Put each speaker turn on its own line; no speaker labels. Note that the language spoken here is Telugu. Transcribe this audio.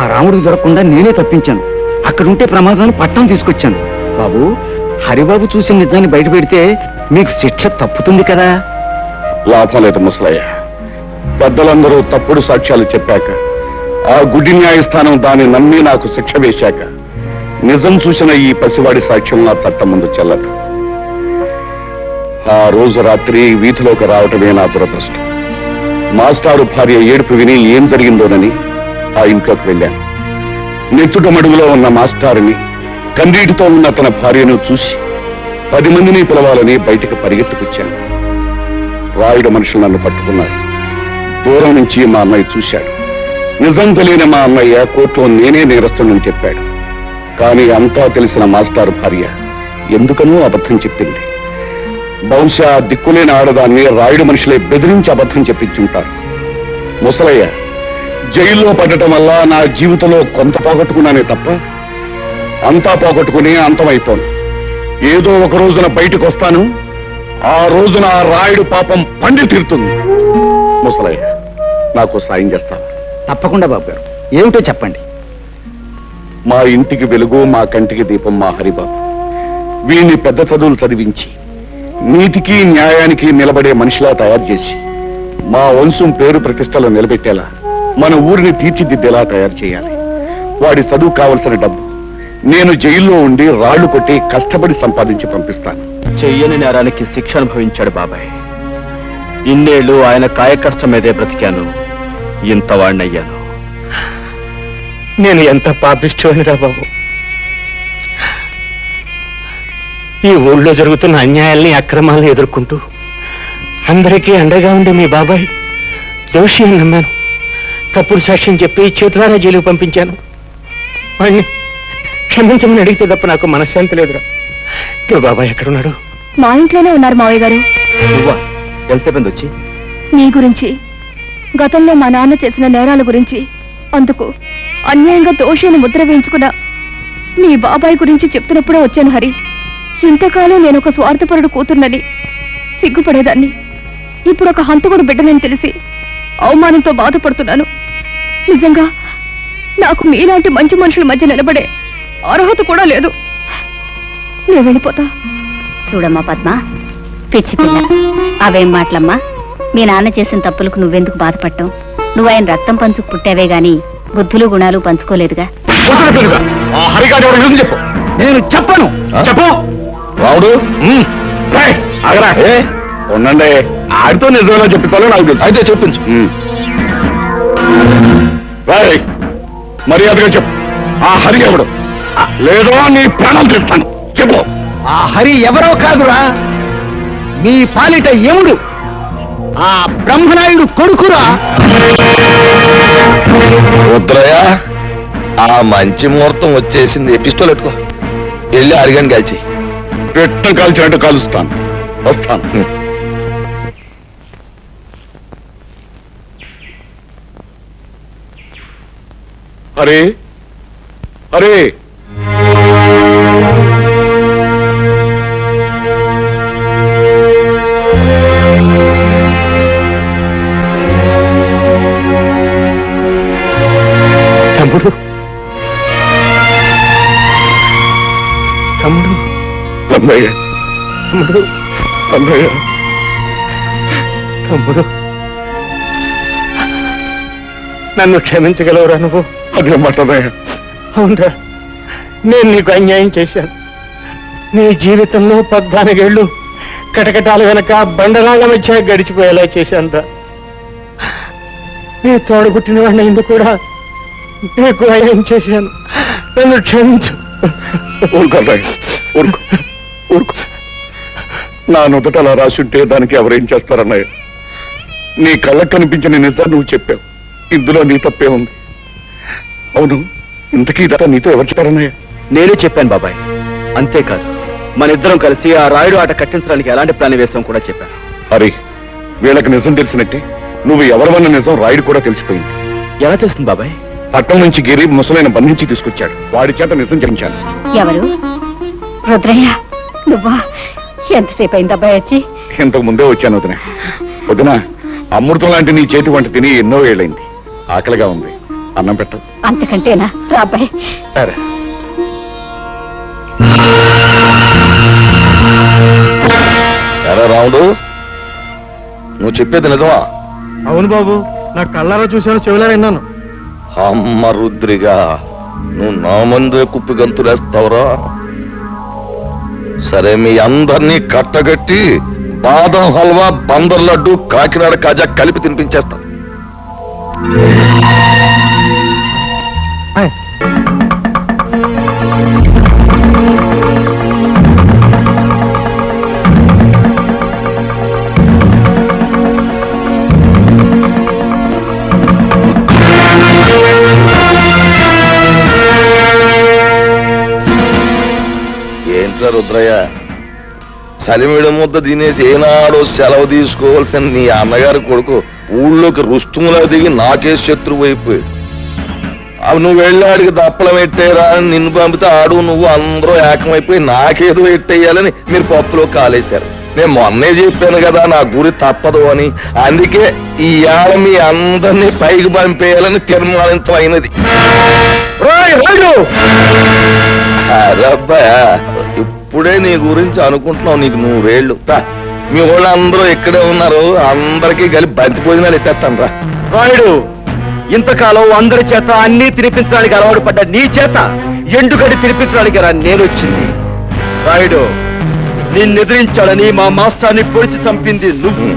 ఆ రాముడికి దొరకకుండా నేనే తప్పించాను. అక్కడుంటే ప్రమాదాన్ని పట్టణం తీసుకొచ్చాను. బాబు హరిబాబు చూసిన నిజాన్ని బయట పెడితే మీకు శిక్ష తప్పుతుంది కదా?
లాభం లేదు ముసలయ్య పెద్దలందరూ తప్పుడు సాక్ష్యాలు చెప్పాక ఆ గుడి న్యాయస్థానం దాన్ని నమ్మి నాకు శిక్ష వేశాక నిజం చూసిన ఈ పసివాడి సాక్ష్యం నా చట్టం ముందు చెల్లదు. ఆ రోజు రాత్రి వీధిలోకి రావటమే నా దురదృష్టం. మాస్టారు భార్య ఏడుపు విని ఏం జరిగిందోనని ఆ ఇంట్లోకి వెళ్ళాను నెత్తుట మడుగులో ఉన్న మాస్టారుని కన్నీటితో ఉన్న తన భార్యను చూసి పది మందిని పిలవాలని బయటకు పరిగెత్తుకొచ్చాను. రాయుడు మనుషులు నన్ను పట్టుకున్నారు. దూరం నుంచి మా అన్నయ్య చూశాడు. నిజం తెలియని మా అన్నయ్య కోర్టులో నేనే నేరస్తుని చెప్పాడు. కానీ అంతా తెలిసిన మాస్టారు భార్య ఎందుకనో అబద్ధం చెప్పింది. బహుశా దిక్కులేని ఆడదాన్ని రాయుడు మనుషులే బెదిరించి అబద్ధం చెప్పించుంటారు. ముసలయ్య జైల్లో పడటం వల్ల నా జీవితంలో కొంత పోగొట్టుకున్నానే తప్ప అంతా పోగొట్టుకుని అంతమైపోను. ఏదో ఒక రోజున బయటకు వస్తాను ఆ రోజున ఆ రాయుడు పాపం పండి తీరుతుంది. ముసలయ్య నాకు సాయం చేస్తావా?
తప్పకుండా బాబు గారు. ఏమిటో చెప్పండి.
మా ఇంటికి వెలుగు మా కంటికి దీపం మా హరిబాబు వీణ్ణి పెద్ద చదువులు చదివించి నీతికి న్యాయానికి నిలబడే మనిషిలా తయారు చేసి మా వంశం పేరు ప్రతిష్టలు నిలబెట్టేలా మన ఊరిని తీర్చిదిద్దేలా తయారు చేయాలి. వాడి చదువు కావలసిన డబ్బు. నేను జైల్లో ఉండి రాళ్ళు కొట్టి కష్టపడి సంపాదించి పంపిస్తాను.
చెయ్యని నేరానికి శిక్ష అనుభవించాడు బాబాయ్. ఇన్నేళ్ళు ఆయన కాయకష్టం మీదే బ్రతికాను. ఇంత వాణ్ణయ్యాను
నేను ఎంత పాపిష్టోనిరా బాబు? ఈ ఊళ్ళో జరుగుతున్న అన్యాయాల్ని అక్రమాలను ఎదుర్కొంటూ అందరికీ అండగా ఉండే మీ బాబాయ్ దోషి అని నమ్మాను. తప్పుడు సాక్ష్యం చెప్పి చేతులారా జైలుకు పంపించాను. క్షమించమని అడిగితే తప్ప నాకు మనశ్శాంతి లేదురా. మీ బాబాయ్ ఎక్కడున్నాడు?
మా ఇంట్లోనే ఉన్నారు మావయ్య గారు.
నువ్వా? ఎంతసేపు వచ్చి?
మీ గురించి గతంలో మా నాన్న చేసిన నేరాల గురించి అందుకు అన్యాయంగా దోషిని ముద్ర వేయించుకున్న మీ బాబాయ్ గురించి చెప్తున్నప్పుడే వచ్చాను హరి. ఇంతకాలం నేను ఒక స్వార్థపరుడు కూతుర్నని సిగ్గుపడేదాన్ని. ఇప్పుడు ఒక హంతకుడు బిడ్డనని తెలిసి అవమానంతో బాధపడుతున్నాను. నిజంగా నాకు మీలాంటి మంచి మనుషుల మధ్య నిలబడే అర్హత కూడా లేదు. నేను వెళ్ళిపోతా.
చూడమ్మా పద్మ. పిచ్చి పిల్ల. అవేం మాటలమ్మా? మీ నాన్న చేసిన తప్పులకు నువ్వెందుకు బాధపడటం నువ్వు ఆయన రక్తం పంచుకు పుట్టావే గాని బుద్ధులు గుణాలు పంచుకోలేదుగా?
చెప్పు.
నేను చెప్పను.
చెప్పు. రావుడు ఉండండి. ఆడితో నిజంగా నాకు తెలుసు. అయితే చెప్పించు. మర్యాదగా చెప్పు. ఆ హరి ఎవడు? లేదో నీ ప్రాణం తీస్తాను. చెప్పు.
ఆ హరి ఎవరో కాదురా. మీ పాలిట యముడు. ఆ బ్రహ్మనాయుడు కొడుకురా.
వద్దురయ్య ఆ మంచి ముహూర్తం వచ్చేసింది. పిస్తోల్ ఎట్టుకో వెళ్ళి అరిగాని కాల్చి
పెట్ట కాల్చినట్టు కాలుస్తాను. వస్తాను. అరే అరే.
తమ్ముడు. తమ్ముడు.
అన్నయ్య
తమ్ముడు.
అన్నయ్య
తమ్ముడు. నన్ను క్షమించగలవురా నువ్వు?
అదే మాట
అవునరా. నేను నీకు అన్యాయం చేశాను. నీ జీవితంలో పద్నాలుగేళ్ళు కటకటాల వెనక బండరాళ్ళ మధ్య గడిచిపోయేలా చేశానురా. నీ తోడబుట్టిన వాడిని ఎందుకు కూడా నీకు అన్యాయం చేశాను. నన్ను క్షమించు.
ఊరుకో ఊరుకో. ఊరుకో. నా నుదుట అలా రాసుంటే దానికి ఎవరేం చేస్తారన్నయ్య? నీ కళ్ళకు కనిపించిన నిజాన్ని నువ్వు చెప్పావు. ఇందులో నీ తప్పే ఉంది. అవును ఇంతకీ ఇదంతా నీతో ఎవరు చెప్పారన్నయ్య?
నేనే చెప్పాను బాబాయ్. అంతేకాదు మన ఇద్దరం కలిసి ఆ రాయుడు ఆట కట్టించడానికి ఎలాంటి ప్లాన్ వేసాం కూడా చెప్పాను.
హరి వీళ్ళకి నిజం తెలిసినట్టే నువ్వు ఎవరివన్న నిజం రాయుడు కూడా తెలిసిపోయింది.
ఎలా తెలుస్తుంది బాబాయ్?
పట్టణం నుంచి గిరి ముసలైన బంధించి తీసుకొచ్చాడు. వాడి చేత నిజం చెప్పించాను.
ఎవరు? రుద్రయ్య నువ్వా? ఎంతసేపు అయింది అబ్బాయి వచ్చి?
ఇంతకు ముందే వచ్చాను వదిన. వదిన అమృతం లాంటి నీ చేతి వంట తిని ఎన్నో ఏళ్ళైంది. ఆకలిగా ఉంది. అన్నం పెట్టు.
అంతకంటేనా? రా అబ్బాయి.
సరే. ఎరా రాముడు నువ్వు చెప్పేది నిజమా?
అవును బాబు నా కళ్ళారా చూశాను చెవిలా విన్నాను.
అమ్మ రుద్రిగా నువ్వు నా ముందే కుప్పి గంతులేస్తావురా. సరే మీ అందరినీ కట్టగట్టి బాదం హల్వా బందర్ లడ్డు కాకినాడ కాజా కలిపి తినిపించేస్తా. ఏంట్రా రుద్రయ్య? సలిమిడ ముద్ద తినేసి ఏనాడో సెలవు తీసుకోవాల్సిన నీ అన్నగారి కొడుకు ఊళ్ళోకి రుస్తుములా దిగి నాకే శత్రువు అయిపోయాడు. నువ్వు వెళ్ళి ఆడికి దప్పలం పెట్టేరా అని నిన్ను పంపితే ఆడు నువ్వు అందరూ ఏకమైపోయి నాకేదో ఎట్టేయాలని మీరు పప్పులో కాలేశారు. నేను మొన్నే చెప్పాను కదా నా గురి తప్పదు అని. అందుకే ఈ ఏళ మీ అందరినీ పైకి పంపేయాలని తీర్మానించడం అయినది. అరబ్బా ఇప్పుడే నీ గురించి అనుకుంటున్నావు నీకు రా, మీ వాళ్ళు అందరూ ఇక్కడే ఉన్నారు అందరికీ కలిపి బంతి భోజనాలు ఎత్తేస్తాను రా.
రాయుడు ఇంతకాలం అందరి చేత అన్ని తినిపించడానికి అలవాటు పడ్డ నీ చేత ఎండుగడి తినిపించడానికి రా నేను వచ్చింది. రాయుడు నిన్నెదిరించాలని మా మాస్టర్ని పొడిచి చంపింది నువ్వు.